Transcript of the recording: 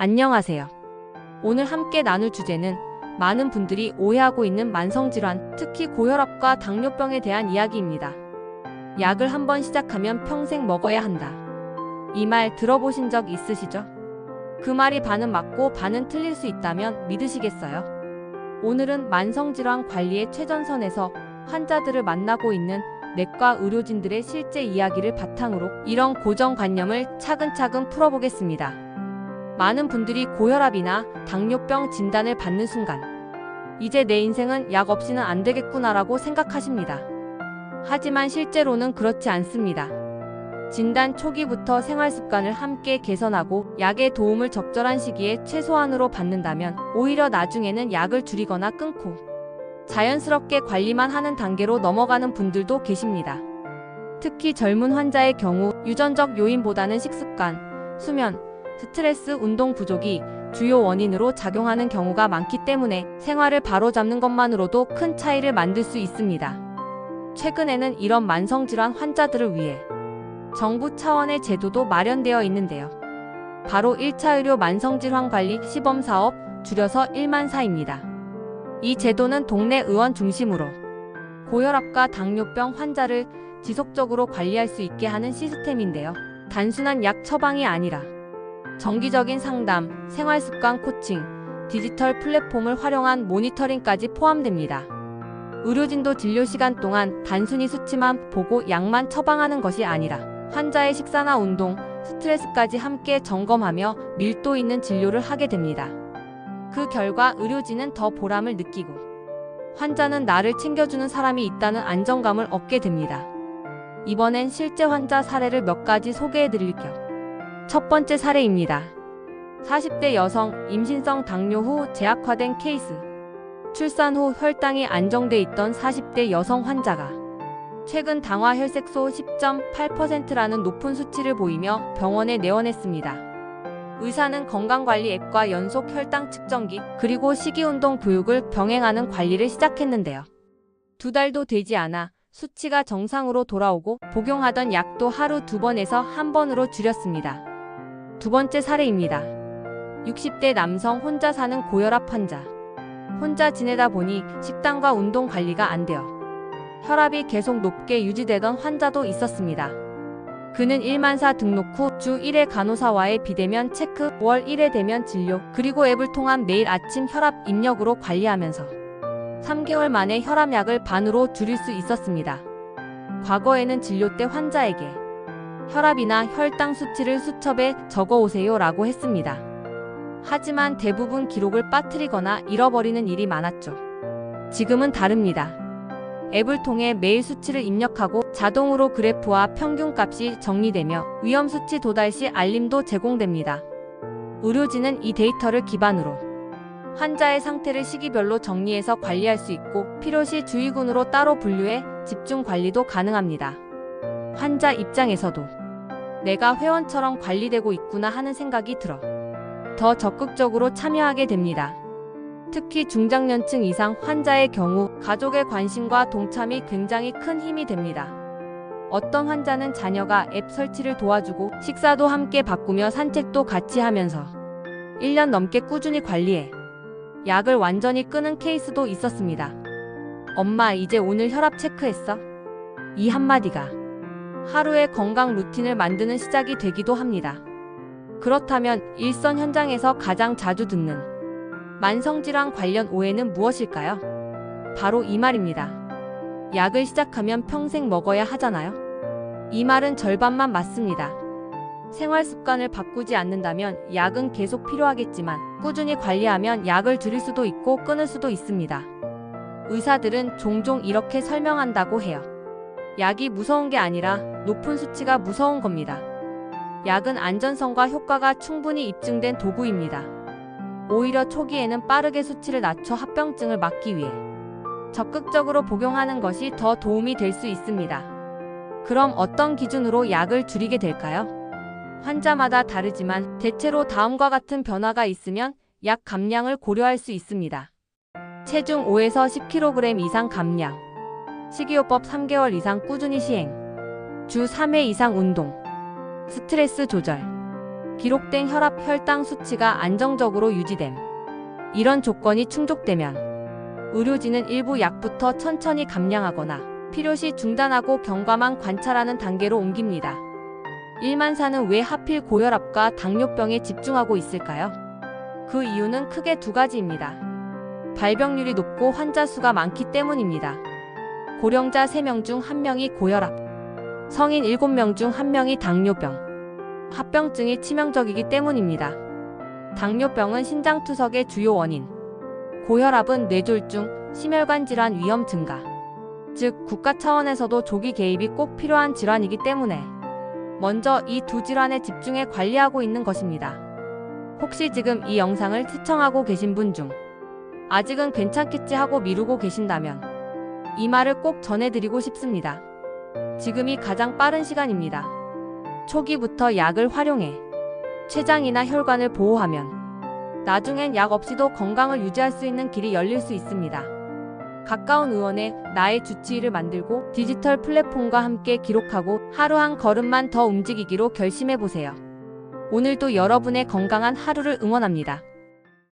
안녕하세요. 오늘 함께 나눌 주제는 많은 분들이 오해하고 있는 만성질환, 특히 고혈압과 당뇨병에 대한 이야기입니다. 약을 한번 시작하면 평생 먹어야 한다. 이 말 들어보신 적 있으시죠? 그 말이 반은 맞고 반은 틀릴 수 있다면 믿으시겠어요? 오늘은 만성질환 관리의 최전선에서 환자들을 만나고 있는 내과 의료진들의 실제 이야기를 바탕으로 이런 고정관념을 차근차근 풀어보겠습니다. 많은 분들이 고혈압이나 당뇨병 진단을 받는 순간, 이제 내 인생은 약 없이는 안 되겠구나라고 생각하십니다. 하지만 실제로는 그렇지 않습니다. 진단 초기부터 생활 습관을 함께 개선하고 약의 도움을 적절한 시기에 최소한으로 받는다면 오히려 나중에는 약을 줄이거나 끊고 자연스럽게 관리만 하는 단계로 넘어가는 분들도 계십니다. 특히 젊은 환자의 경우 유전적 요인보다는 식습관, 수면, 스트레스, 운동 부족이 주요 원인으로 작용하는 경우가 많기 때문에 생활을 바로잡는 것만으로도 큰 차이를 만들 수 있습니다. 최근에는 이런 만성질환 환자들을 위해 정부 차원의 제도도 마련되어 있는데요. 바로 1차 의료 만성질환 관리 시범 사업 줄여서 1만사입니다. 이 제도는 동네 의원 중심으로 고혈압과 당뇨병 환자를 지속적으로 관리할 수 있게 하는 시스템인데요. 단순한 약 처방이 아니라 정기적인 상담, 생활습관 코칭, 디지털 플랫폼을 활용한 모니터링까지 포함됩니다. 의료진도 진료 시간 동안 단순히 수치만 보고 약만 처방하는 것이 아니라 환자의 식사나 운동, 스트레스까지 함께 점검하며 밀도 있는 진료를 하게 됩니다. 그 결과 의료진은 더 보람을 느끼고 환자는 나를 챙겨주는 사람이 있다는 안정감을 얻게 됩니다. 이번엔 실제 환자 사례를 몇 가지 소개해 드릴 겸 첫 번째 사례입니다. 40대 여성 임신성 당뇨 후 제약화된 케이스. 출산 후 혈당이 안정돼 있던 40대 여성 환자가 최근 당화 혈색소 10.8%라는 높은 수치를 보이며 병원에 내원했습니다. 의사는 건강관리 앱과 연속 혈당 측정기 그리고 식이운동 교육을 병행하는 관리를 시작했는데요. 두 달도 되지 않아 수치가 정상으로 돌아오고 복용하던 약도 하루 두 번에서 한 번으로 줄였습니다. 두 번째 사례입니다. 60대 남성 혼자 사는 고혈압 환자. 혼자 지내다 보니 식단과 운동 관리가 안 되어 혈압이 계속 높게 유지되던 환자도 있었습니다. 그는 1만사 등록 후 주 1회 간호사와의 비대면 체크, 월 1회 대면 진료, 그리고 앱을 통한 매일 아침 혈압 입력으로 관리하면서 3개월 만에 혈압약을 반으로 줄일 수 있었습니다. 과거에는 진료 때 환자에게 혈압이나 혈당 수치를 수첩에 적어 오세요 라고 했습니다. 하지만 대부분 기록을 빠뜨리거나 잃어버리는 일이 많았죠. 지금은 다릅니다. 앱을 통해 매일 수치를 입력하고 자동으로 그래프와 평균값이 정리되며 위험 수치 도달 시 알림도 제공됩니다. 의료진은 이 데이터를 기반으로 환자의 상태를 시기별로 정리해서 관리할 수 있고 필요시 주의군으로 따로 분류해 집중 관리도 가능합니다. 환자 입장에서도 내가 회원처럼 관리되고 있구나 하는 생각이 들어 더 적극적으로 참여하게 됩니다. 특히 중장년층 이상 환자의 경우 가족의 관심과 동참이 굉장히 큰 힘이 됩니다. 어떤 환자는 자녀가 앱 설치를 도와주고 식사도 함께 바꾸며 산책도 같이 하면서 1년 넘게 꾸준히 관리해 약을 완전히 끊은 케이스도 있었습니다. 엄마, 이제 오늘 혈압 체크했어? 이 한마디가 하루의 건강 루틴을 만드는 시작이 되기도 합니다. 그렇다면 일선 현장에서 가장 자주 듣는 만성질환 관련 오해는 무엇일까요? 바로 이 말입니다. 약을 시작하면 평생 먹어야 하잖아요. 이 말은 절반만 맞습니다. 생활 습관을 바꾸지 않는다면 약은 계속 필요하겠지만 꾸준히 관리하면 약을 줄일 수도 있고 끊을 수도 있습니다. 의사들은 종종 이렇게 설명한다고 해요. 약이 무서운 게 아니라 높은 수치가 무서운 겁니다. 약은 안전성과 효과가 충분히 입증된 도구입니다. 오히려 초기에는 빠르게 수치를 낮춰 합병증을 막기 위해 적극적으로 복용하는 것이 더 도움이 될 수 있습니다. 그럼 어떤 기준으로 약을 줄이게 될까요? 환자마다 다르지만 대체로 다음과 같은 변화가 있으면 약 감량을 고려할 수 있습니다. 체중 5에서 10kg 이상 감량, 식이요법 3개월 이상 꾸준히 시행, 주 3회 이상 운동, 스트레스 조절, 기록된 혈압, 혈당 수치가 안정적으로 유지됨. 이런 조건이 충족되면 의료진은 일부 약부터 천천히 감량하거나 필요시 중단하고 경과만 관찰하는 단계로 옮깁니다. 일만사는 왜 하필 고혈압과 당뇨병에 집중하고 있을까요? 그 이유는 크게 두 가지입니다. 발병률이 높고 환자 수가 많기 때문입니다. 고령자 3명 중 1명이 고혈압, 성인 7명 중 1명이 당뇨병, 합병증이 치명적이기 때문입니다. 당뇨병은 신장투석의 주요 원인, 고혈압은 뇌졸중, 심혈관 질환 위험 증가, 즉 국가 차원에서도 조기 개입이 꼭 필요한 질환이기 때문에 먼저 이 두 질환에 집중해 관리하고 있는 것입니다. 혹시 지금 이 영상을 시청하고 계신 분 중 아직은 괜찮겠지 하고 미루고 계신다면 이 말을 꼭 전해드리고 싶습니다. 지금이 가장 빠른 시간입니다. 초기부터 약을 활용해 췌장이나 혈관을 보호하면 나중엔 약 없이도 건강을 유지할 수 있는 길이 열릴 수 있습니다. 가까운 의원에 나의 주치의를 만들고 디지털 플랫폼과 함께 기록하고 하루 한 걸음만 더 움직이기로 결심해 보세요. 오늘도 여러분의 건강한 하루를 응원합니다.